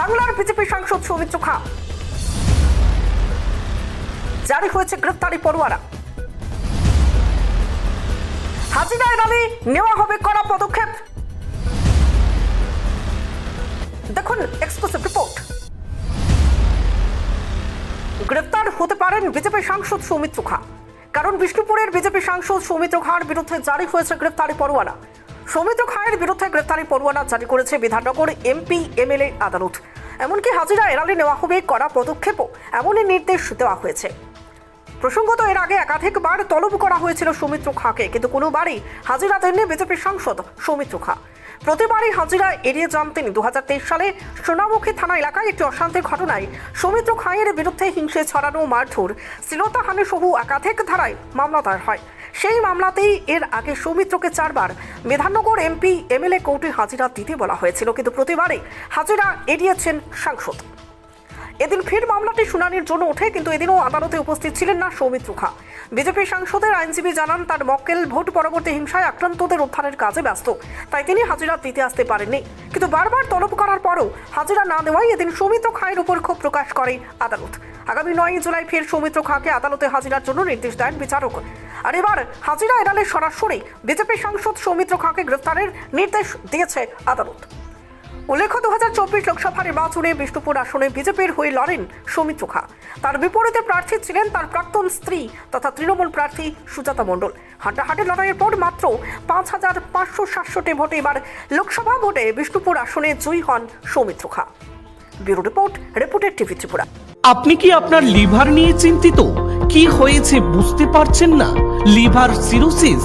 বাংলার বিজেপি সাংসদ সৌমিত্র খা। জারি হয়েছে গ্রেফতারি পড়ুয়ারা হাজিরা এড়ালে নেওয়া হবে কড়া পদক্ষেপ। দেখুন এক্সক্লুসিভ রিপোর্ট গ্রেফতার হতে পারেন বিজেপি সাংসদ সৌমিত্র খা। কারণ বিষ্ণুপুরের বিজেপি সাংসদ সৌমিত্র খাঁর বিরুদ্ধে জারি হয়েছে গ্রেফতারি পরোয়ানা। সৌমিত্র খাঁয়ের বিরুদ্ধে গ্রেফতারি পরোয়ানা জারি করেছে বিধাননগর এমপি এমএলএ আদালত। এমনকি হাজিরা এড়ালে নেওয়া হবে কড়া পদক্ষেপও এমনই নির্দেশ দেওয়া হয়েছে। প্রসঙ্গত, এর আগে একাধিকবার তলব করা হয়েছিল সৌমিত্র খাঁকে, কিন্তু কোনোবারই হাজিরা দেননি বিজেপির সাংসদ সৌমিত্র খাঁ। প্রতিবারই হাজিরা এড়িয়ে যান তিনি। দু হাজার তেইশ সালে সোনামুখী থানা এলাকায় একটি অশান্তির ঘটনায় সৌমিত্র খাঁয়ের বিরুদ্ধে হিংসে ছড়ানো মারধর শ্লীলতাহানি সহ একাধিক ধারায় মামলা দায়ের হয়। সেই মামলাতেই এর আগে সৌমিত্রকে চারবার। মেধানগর এমপি এমএলএ কোর্টে হাজিরা দিতে বলা হয়েছিল, কিন্তু প্রতিবারে হাজিরা এড়িয়েছেন সাংসদ। এদিন ফের মামলাটি শুনানির জন্য ওঠে, কিন্তু এদিনও আদালতে উপস্থিত ছিলেন না সৌমিত্র খা। বিজেপি সাংসদের আইনজীবী জানান, তার মক্কেল ভোট পরবর্তী হিংসায় আক্রান্তদের উদ্ধারের কাজে ব্যস্ত। তাই তিনি হাজিরা দিতে আসতে পারেননি। কিন্তু বারবার তলব করার পরও হাজিরা না দেওয়ায় এদিন সৌমিত্র খায়ের উপর ক্ষোভ প্রকাশ করে আদালত। আগামী নয় জুলাই ফের সৌমিত্র খাকে আদালতে হাজিরার জন্য নির্দেশ দেন বিচারক। আর এবার হাজিরা এড়ালে সরাসরি বিজেপি সাংসদ সৌমিত্র খাঁকে গ্রেফতারের নির্দেশ দিয়েছে আদালত। উল্লেখ্য দু হাজার চব্বিশ লোকসভা নির্বাচনে বিষ্ণুপুর আসনে বিজেপির হয়ে লড়েন সৌমিত্র খা। তার বিপরীতে প্রার্থী ছিলেন তার প্রাক্তন স্ত্রী তথা তৃণমূল প্রার্থী সুজাতা মণ্ডল। হাড্ডাহাড্ডি লড়াইয়ের পর মাত্র পাঁচ হাজার পাঁচশো সাতষট্টি ভোটে এবার লোকসভা ভোটে বিষ্ণুপুর আসনে জয়ী হন সৌমিত্র খা। ব্যুরো রিপোর্ট, রিপোর্টের টিভি ত্রিপুরা। আপনি কি আপনার লিভার নিয়ে চিন্তিত? কি হয়েছে বুঝতে পারছেন না? Liver cirrhosis?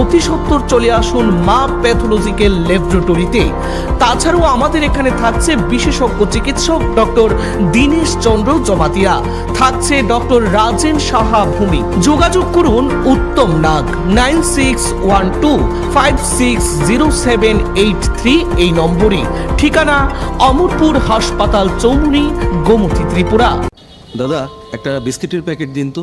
অতি সত্বর চলে আসুন মা প্যাথোলজিক্যাল ল্যাবরেটরিতে তাছাড়াও আমাদের এখানে থাকছে বিশেষজ্ঞ চিকিৎসক ডক্টর দীনেশ চন্দ্র জমাতিয়া, থাকছে ডক্টর রাজেন সাহা ভূমি। যোগাযোগ করুন Uttam Nag, nine six one two five six zero seven eight three এই নম্বরে। ঠিকানা অমরপুর হাসপাতাল চৌমুনি গোমতী ত্রিপুরা। দাদা, একটা বিস্কিটের প্যাকেট দিন তো।